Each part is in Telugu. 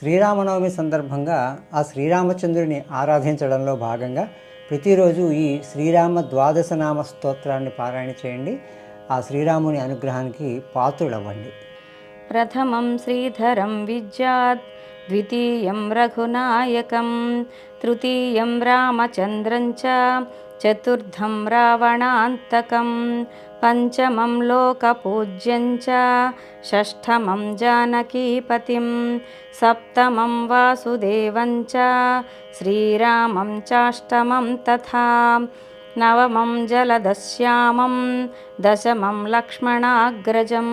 శ్రీరామనవమి సందర్భంగా ఆ శ్రీరామచంద్రుని ఆరాధించడంలో భాగంగా ప్రతిరోజు ఈ శ్రీరామ ద్వాదశనామ స్తోత్రాన్ని పారాయణ చేయండి. ఆ శ్రీరాముని అనుగ్రహానికి పాత్రులవ్వండి. ప్రథమం శ్రీధరం విద్యాత్ ద్వితీయం రఘునాయకం తృతీయం రామచంద్రం చ చతుర్థం రావణాంతకం పంచమం లోకపూజ్యం చ షష్ఠమం జానకీపతిం సప్తమం వాసుదేవం చ శ్రీరామం చాష్టమం తథా నవమం జలదశ్యామం దశమం లక్ష్మణాగ్రజం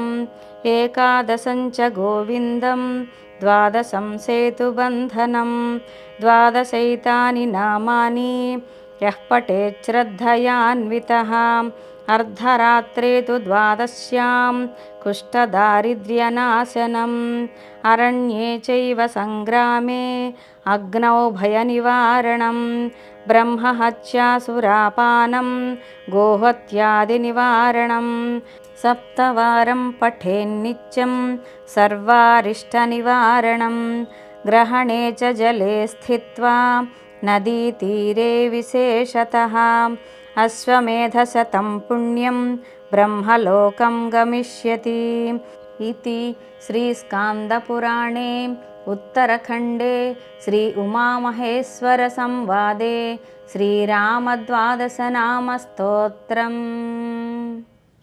ఏకాదశం చ గోవిందం ద్వాదశం సేతుబంధనం ద్వాదశైతాని నామాని యః పఠేచ్శ్రద్ధయాన్వితः అర్ధరాత్రే తు ద్వాదశ్యాం కుష్ఠదారిద్ర్యనాశనम् అరణ్యే చైవ సంగ్రామే అగ్నౌ భయనివారణం. బ్రహ్మహత్యాసురాపానం గోహత్యాదినివారణం. సప్తవారం పఠేన్నిత్యం సర్వారిష్టనివారణం. सर्वारिष्टनिवारणं ग्रहणे च जले स्थित्वा नदीतीरे विशेषतः। अश्वमेधशतं पुण्यं ब्रह्मलोकं गमिष्यति। इति श्रीस्कान्दपुराणे उत्तरखण्डे श्री उमामहेश्वरसंवादे श्रीरामद्वादशनामस्तोत्रम्